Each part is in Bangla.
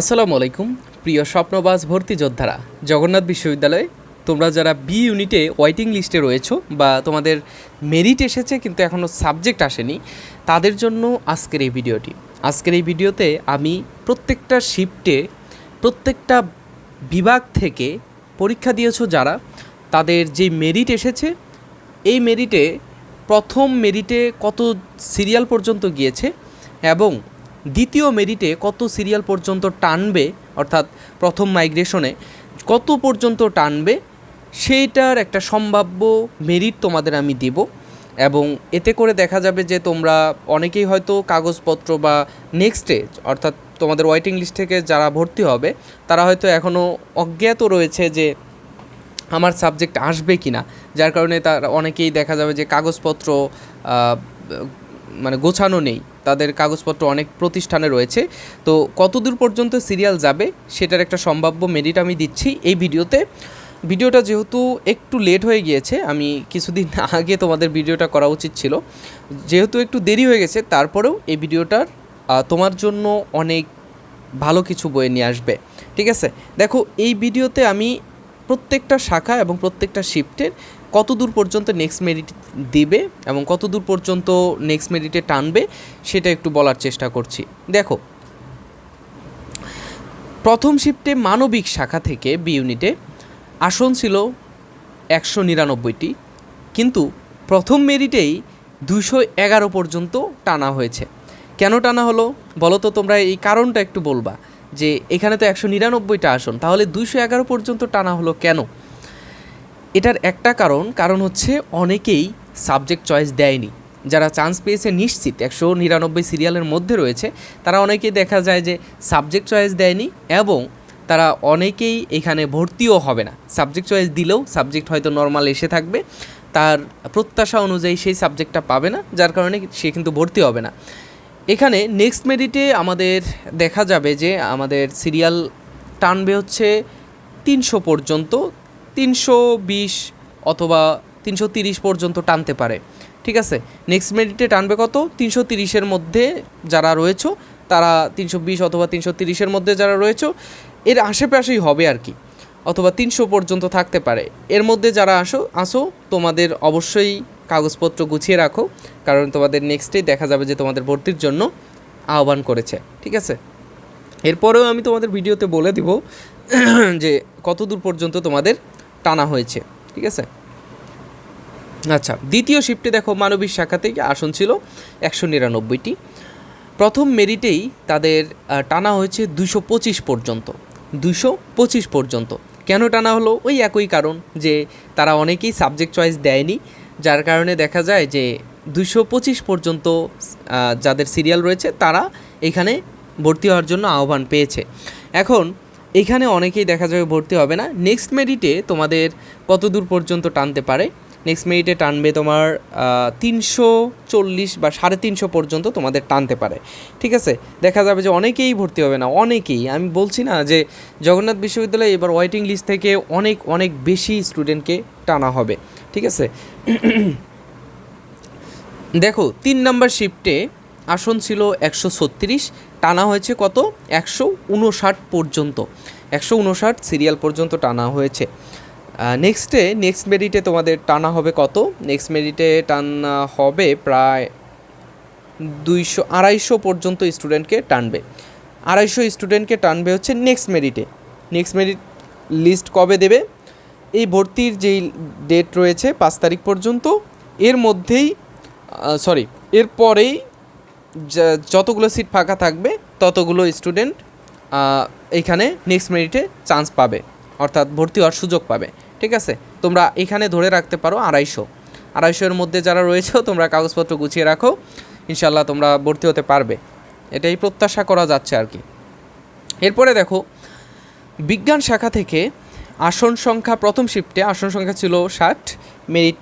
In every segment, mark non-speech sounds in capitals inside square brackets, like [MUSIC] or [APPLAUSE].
আসসালামু আলাইকুম, প্রিয় স্বপ্নবাস ভর্তি যোদ্ধারা। জগন্নাথ বিশ্ববিদ্যালয়ে তোমরা যারা বি ইউনিটে ওয়েটিং লিস্টে রয়েছো বা তোমাদের মেরিট এসেছে কিন্তু এখনও সাবজেক্ট আসেনি, তাদের জন্য আজকের এই ভিডিওটি। আজকের এই ভিডিওতে আমি প্রত্যেকটা শিফটে প্রত্যেকটা বিভাগ থেকে পরীক্ষা দিয়েছ যারা, তাদের যে মেরিট এসেছে, এই মেরিটে প্রথম মেরিটে কত সিরিয়াল পর্যন্ত গিয়েছে এবং দ্বিতীয় মেরিটে কত সিরিয়াল পর্যন্ত টানবে, অর্থাৎ প্রথম মাইগ্রেশনে কত পর্যন্ত টানবে, সেইটার একটা সম্ভাব্য মেরিট তোমাদের আমি দিব। এবং এতে করে দেখা যাবে যে তোমরা অনেকেই হয়তো কাগজপত্র বা নেক্সট অর্থাৎ তোমাদের ওয়েটিং লিস্ট থেকে যারা ভর্তি হবে, তারা হয়তো এখনও অজ্ঞাত রয়েছে যে আমার সাবজেক্ট আসবে কি না যার কারণে তার অনেকেই দেখা যাবে যে কাগজপত্র মানে গোছানো নেই। তাদের কাগজপত্র অনেক প্রতিষ্ঠানে রয়েছে। তো কতদূর পর্যন্ত সিরিয়াল যাবে সেটার একটা সম্ভাব্য মেরিট আমি দিচ্ছি এই ভিডিওতে। ভিডিওটা যেহেতু একটু লেট হয়ে গিয়েছে, আমি কিছুদিন আগে তোমাদের ভিডিওটা করা উচিত ছিল। যেহেতু একটু দেরি হয়ে গেছে, তারপরেও এই ভিডিওটার তোমার জন্য অনেক ভালো কিছু বয়ে নিয়ে আসবে। ঠিক আছে? দেখো, এই ভিডিওতে আমি প্রত্যেকটা শাখা এবং প্রত্যেকটা শিফটের কত দূর পর্যন্ত নেক্সট মেরিট দিবে এবং কত দূর পর্যন্ত নেক্সট মেরিটে টানবে, সেটা একটু বলার চেষ্টা করছি। দেখো, প্রথম শিফটে মানবিক শাখা থেকে বি ইউনিটে আসন ছিল একশো নিরানব্বইটি, কিন্তু প্রথম মেরিটেই দুশো এগারো পর্যন্ত টানা হয়েছে। কেন টানা হলো? বলো তো তোমরা, এই কারণটা একটু বলবা যে এখানে তো একশো নিরানব্বইটা আসন, তাহলে দুইশো এগারো পর্যন্ত টানা হলো কেন? এটার একটা কারণ কারণ হচ্ছে অনেকেই সাবজেক্ট চয়েস দেয়নি। যারা চান্স পেয়েছে নিশ্চিত, একশো নিরানব্বই সিরিয়ালের মধ্যে রয়েছে, তারা অনেকেই দেখা যায় যে সাবজেক্ট চয়েস দেয়নি এবং তারা অনেকেই এখানে ভর্তিও হবে না। সাবজেক্ট চয়েস দিলেও সাবজেক্ট হয়তো নর্মাল এসে থাকবে, তার প্রত্যাশা অনুযায়ী সেই সাবজেক্টটা পাবে না, যার কারণে সে কিন্তু ভর্তি হবে না। এখানে নেক্সট মেরিটে আমাদের দেখা যাবে যে আমাদের সিরিয়াল টানবে হচ্ছে তিনশো পর্যন্ত তিনশো বিশ অথবা তিনশো তিরিশ পর্যন্ত টানতে পারে। ঠিক আছে? নেক্সট মিনিটে টানবে কত? তিনশো তিরিশের মধ্যে যারা রয়েছে, তারা তিনশো বিশ অথবা তিনশো তিরিশের মধ্যে যারা রয়েছে, এর আশেপাশেই হবে আর কি। অথবা তিনশো পর্যন্ত থাকতে পারে। এর মধ্যে যারা আসো আসো, তোমাদের অবশ্যই কাগজপত্র গুছিয়ে রাখো, কারণ তোমাদের নেক্সটেই দেখা যাবে যে তোমাদের ভর্তির জন্য আহ্বান করেছে। ঠিক আছে? এরপরেও আমি তোমাদের ভিডিওতে বলে দিব যে কত দূর পর্যন্ত তোমাদের টানা হয়েছে, ঠিক আছে? আচ্ছা দ্বিতীয় শিফটে দেখো মানবিক শাখা থেকে আসন ছিল একশো নিরানব্বইটি। প্রথম মেরিটেই তাদের টানা হয়েছে দুশো পঁচিশ পর্যন্ত, দুশো পঁচিশ পর্যন্ত। কেন টানা হলো? ওই একই কারণ যে তারা অনেকেই সাবজেক্ট চয়েস দেয়নি, যার কারণে দেখা যায় যে দুশো পঁচিশ পর্যন্ত যাদের সিরিয়াল রয়েছে তারা এখানে ভর্তি হওয়ার জন্য আহ্বান পেয়েছে। এখন এখানে অনেকেই দেখা যাবে ভর্তি হবে না। নেক্সট মেরিটে তোমাদের কত দূর পর্যন্ত টানতে পারে? নেক্সট মেরিটে টানবে তোমার তিনশো চল্লিশ বা সাড়ে তিনশো পর্যন্ত তোমাদের টানতে পারে। ঠিক আছে? দেখা যাবে যে অনেকেই ভর্তি হবে না, অনেকেই। আমি বলছি না যে জগন্নাথ বিশ্ববিদ্যালয়ে এবার ওয়েটিং লিস্ট থেকে অনেক অনেক বেশি স্টুডেন্টকে টানা হবে। ঠিক আছে? [CLEARS THROAT] দেখো, তিন নাম্বার শিফটে আসন ছিল একশো ছত্রিশ টানা হয়েছে কত? একশো উনষাট পর্যন্ত। একশো উনষাট সিরিয়াল পর্যন্ত টানা হয়েছে। নেক্সটে নেক্সট মেরিটে তোমাদের টানা হবে কত? নেক্সট মেরিটে টানা হবে প্রায় দুইশো, আড়াইশো পর্যন্ত স্টুডেন্টকে টানবে। আড়াইশো স্টুডেন্টকে টানবে হচ্ছে নেক্সট মেরিটে নেক্সট মেরিট লিস্ট কবে দেবে? এই ভর্তির যেই ডেট রয়েছে পাঁচ তারিখ পর্যন্ত, এর মধ্যেই সরি এরপরেই যতগুলো সিট ফাঁকা থাকবে, ততগুলো স্টুডেন্ট এখানে নেক্সট মেরিটে চান্স পাবে। অর্থাৎ ভর্তি হওয়ার সুযোগ পাবে। ঠিক আছে? তোমরা এখানে ধরে রাখতে পারো আড়াইশো। আড়াইশোর মধ্যে যারা রয়েছে, তোমরা কাগজপত্র গুছিয়ে রাখো। ইনশাল্লাহ তোমরা ভর্তি হতে পারবে। এটাই প্রত্যাশা করা যাচ্ছে আর কি। এরপরে দেখো, বিজ্ঞান শাখা থেকে আসন সংখ্যা, প্রথম শিফটে আসন সংখ্যা ছিল ষাট মেরিট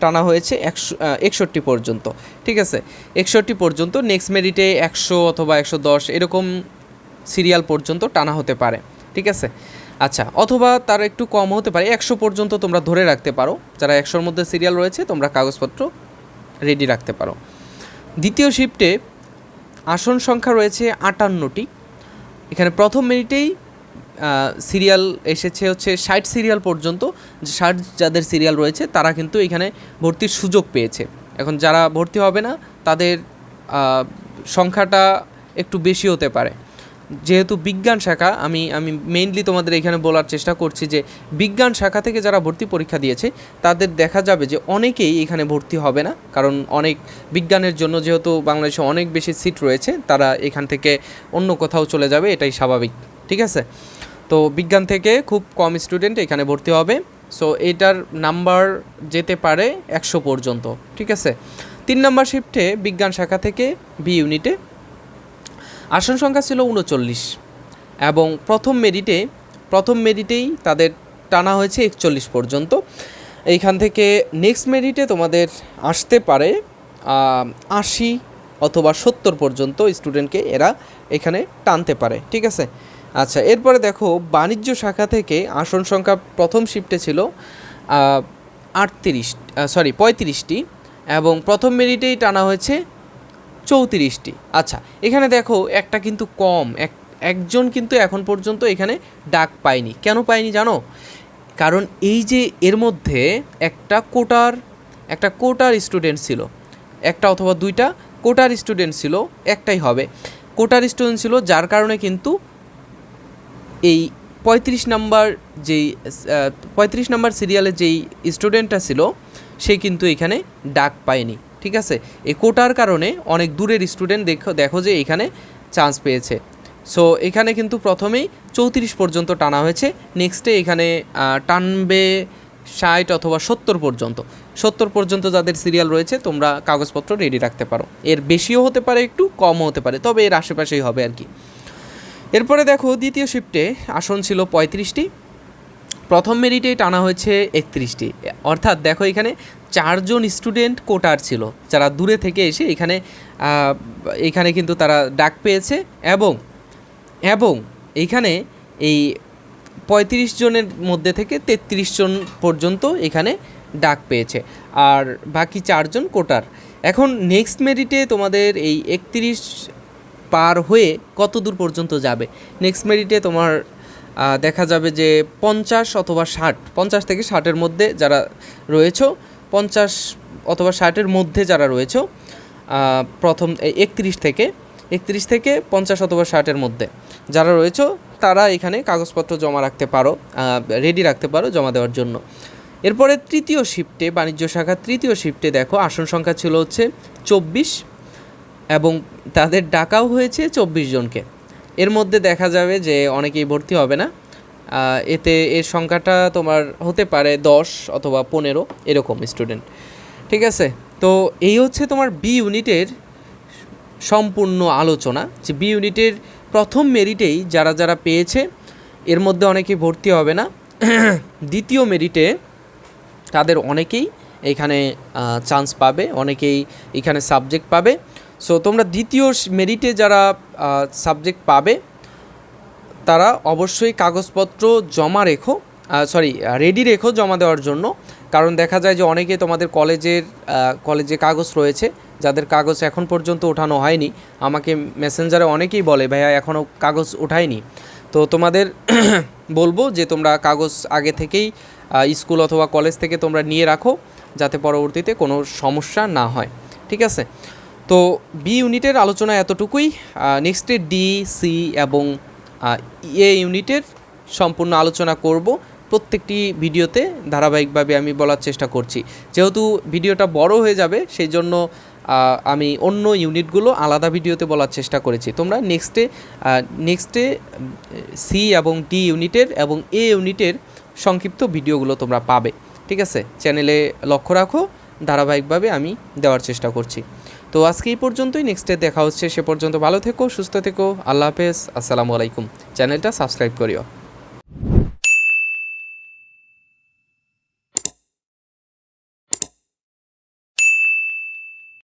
টানা হয়েছে একশো একষট্টি পর্যন্ত। ঠিক আছে? একষট্টি পর্যন্ত নেক্সট মেরিটে একশো অথবা একশো দশ এরকম সিরিয়াল পর্যন্ত টানা হতে পারে। ঠিক আছে? আচ্ছা অথবা তার একটু কম হতে পারে, একশো পর্যন্ত তোমরা ধরে রাখতে পারো। যারা একশোর মধ্যে সিরিয়াল রয়েছে, তোমরা কাগজপত্র রেডি রাখতে পারো। দ্বিতীয় শিফটে আসন সংখ্যা রয়েছে আটান্নটি। এখানে প্রথম মিনিটেই সিরিয়াল এসেছে হচ্ছে ষাট সিরিয়াল পর্যন্ত, ষাট যাদের সিরিয়াল রয়েছে তারা কিন্তু এখানে ভর্তির সুযোগ পেয়েছে। এখন যারা ভর্তি হবে না, তাদের সংখ্যাটা একটু বেশি হতে পারে। যেহেতু বিজ্ঞান শাখা, আমি আমি মেইনলি তোমাদের এখানে বলার চেষ্টা করছি যে বিজ্ঞান শাখা থেকে যারা ভর্তি পরীক্ষা দিয়েছে, তাদের দেখা যাবে যে অনেকেই এখানে ভর্তি হবে না। কারণ অনেক, বিজ্ঞানের জন্য যেহেতু বাংলাদেশে অনেক বেশি সিট রয়েছে, তারা এখান থেকে অন্য কোথাও চলে যাবে, এটাই স্বাভাবিক। ঠিক আছে? তো বিজ্ঞান থেকে খুব কম স্টুডেন্ট এখানে ভর্তি হবে। সো এটার নাম্বার যেতে পারে একশো পর্যন্ত, ঠিক আছে? তিন নম্বর শিফটে বিজ্ঞান শাখা থেকে বি ইউনিটে আসন সংখ্যা ছিল উনচল্লিশ এবং প্রথম মেরিটে প্রথম মেরিটেই তাদের টানা হয়েছে একচল্লিশ পর্যন্ত। এইখান থেকে নেক্সট মেরিটে তোমাদের আসতে পারে আশি অথবা সত্তর পর্যন্ত স্টুডেন্টকে এরা এখানে টানতে পারে, ঠিক আছে? আচ্ছা এরপরে দেখো, বাণিজ্য শাখা থেকে আসন সংখ্যা প্রথম শিফটে ছিল আটত্রিশ সরি পঁয়ত্রিশটি এবং প্রথম মেরিটেই টানা হয়েছে চৌত্রিশটি। আচ্ছা এখানে দেখো, একটা কিন্তু কম, এক, একজন কিন্তু এখন পর্যন্ত এখানে ডাক পায়নি। কেন পায়নি জানো? কারণ এই যে এর মধ্যে একটা কোটার একটা কোটার স্টুডেন্ট ছিল, একটা অথবা দুইটা কোটার স্টুডেন্ট ছিল, একটাই হবে। কোটার স্টুডেন্ট ছিল, যার কারণে কিন্তু এই পঁয়ত্রিশ নাম্বার যেই পঁয়ত্রিশ নাম্বার সিরিয়ালে যেই স্টুডেন্টটা ছিল, সে কিন্তু এখানে ডাক পায়নি, ঠিক আছে? এই কোটার কারণে অনেক দূরের স্টুডেন্ট দেখো দেখো যে এখানে চান্স পেয়েছে। সো এখানে কিন্তু প্রথমেই চৌত্রিশ পর্যন্ত টানা হয়েছে নেক্সটে এখানে টানবে ষাট অথবা সত্তর পর্যন্ত। সত্তর পর্যন্ত যাদের সিরিয়াল রয়েছে, তোমরা কাগজপত্র রেডি রাখতে পারো। এর বেশিও হতে পারে, একটু কমও হতে পারে, তবে এর আশেপাশেই হবে আর কি। এরপরে দেখো দ্বিতীয় শিফটে আসন ছিল পঁয়ত্রিশটি। প্রথম মেরিটেই টানা হয়েছে একত্রিশটি। অর্থাৎ দেখো এখানে চারজন স্টুডেন্ট কোটার ছিল। যারা দূরে থেকে এসে এখানে এখানে কিন্তু তারা ডাক পেয়েছে এবং এবং এইখানে এই পঁয়ত্রিশ জনের মধ্যে থেকে তেত্রিশ জন পর্যন্ত এখানে ডাক পেয়েছে। আর বাকি চারজন কোটার এখন নেক্সট মেরিটে তোমাদের এই একত্রিশ পার হয়ে কত দূর পর্যন্ত যাবে? নেক্সট মেরিটে তোমার দেখা যাবে যে পঞ্চাশ অথবা ষাট, পঞ্চাশ থেকে ষাটের মধ্যে যারা রয়েছো, পঞ্চাশ অথবা ষাটের মধ্যে যারা রয়েছো প্রথম একত্রিশ থেকে একত্রিশ থেকে পঞ্চাশ অথবা ষাটের মধ্যে যারা রয়েছো, তারা এখানে কাগজপত্র জমা রাখতে পারো রেডি রাখতে পারো জমা দেওয়ার জন্য। এরপরে তৃতীয় শিফটে বাণিজ্য শাখা তৃতীয় শিফটে দেখো, আসন সংখ্যা ছিল হচ্ছে চব্বিশ এবং তাদের ডাকাও হয়েছে চব্বিশ জনকে। এর মধ্যে দেখা যাবে যে অনেকেই ভর্তি হবে না। এতে এর সংখ্যাটা তোমার হতে পারে দশ অথবা পনেরো এরকম স্টুডেন্ট ঠিক আছে? তো এই হচ্ছে তোমার বি ইউনিটের সম্পূর্ণ আলোচনা। যে বি ইউনিটের প্রথম মেরিটেই যারা যারা পেয়েছে, এর মধ্যে অনেকেই ভর্তি হবে না। [CLEARS THROAT] দ্বিতীয় মেরিটে তাদের অনেকেই এখানে চান্স পাবে, অনেকেই এখানে সাবজেক্ট পাবে। সো তোমরা দ্বিতীয় মেরিটে যারা সাবজেক্ট পাবে, তারা অবশ্যই কাগজপত্র জমা রেখো সরি রেডি রেখো জমা দেওয়ার জন্য। কারণ দেখা যায় যে অনেকে তোমাদের কলেজের কলেজে কাগজ রয়েছে, যাদের কাগজ এখন পর্যন্ত ওঠানো হয়নি। আমাকে মেসেঞ্জারে অনেকেই বলে, ভাইয়া, এখনও কাগজ ওঠায়নি। তো তোমাদের [CLEARS THROAT] বলব যে তোমরা কাগজ আগে থেকেই স্কুল অথবা কলেজ থেকে তোমরা নিয়ে রাখো, যাতে পরবর্তীতে কোনো সমস্যা না হয়। ঠিক আছে? তো বি ইউনিটের আলোচনা এতটুকুই। নেক্সটে ডি সি এবং এ ইউনিটের সম্পূর্ণ আলোচনা করব। প্রত্যেকটি ভিডিওতে ধারাবাহিকভাবে আমি বলার চেষ্টা করছি। যেহেতু ভিডিওটা বড় হয়ে যাবে সেই জন্য আমি অন্য ইউনিটগুলো আলাদা ভিডিওতে বলার চেষ্টা করেছি। তোমরা নেক্সটে নেক্সটে সি এবং ডি ইউনিটের এবং এ ইউনিটের সংক্ষিপ্ত ভিডিওগুলো তোমরা পাবে। ঠিক আছে? চ্যানেলে লক্ষ্য রাখো। ধারাবাহিকভাবে আমি দেওয়ার চেষ্টা করছি। তো আজকে এই পর্যন্তই নেক্সট ডে দেখা হচ্ছে, সে পর্যন্ত ভালো থেকো, সুস্থ থেকো, আল্লাহ হাফেজ, আসসালামু আলাইকুম। চ্যানেলটা সাবস্ক্রাইব করিও।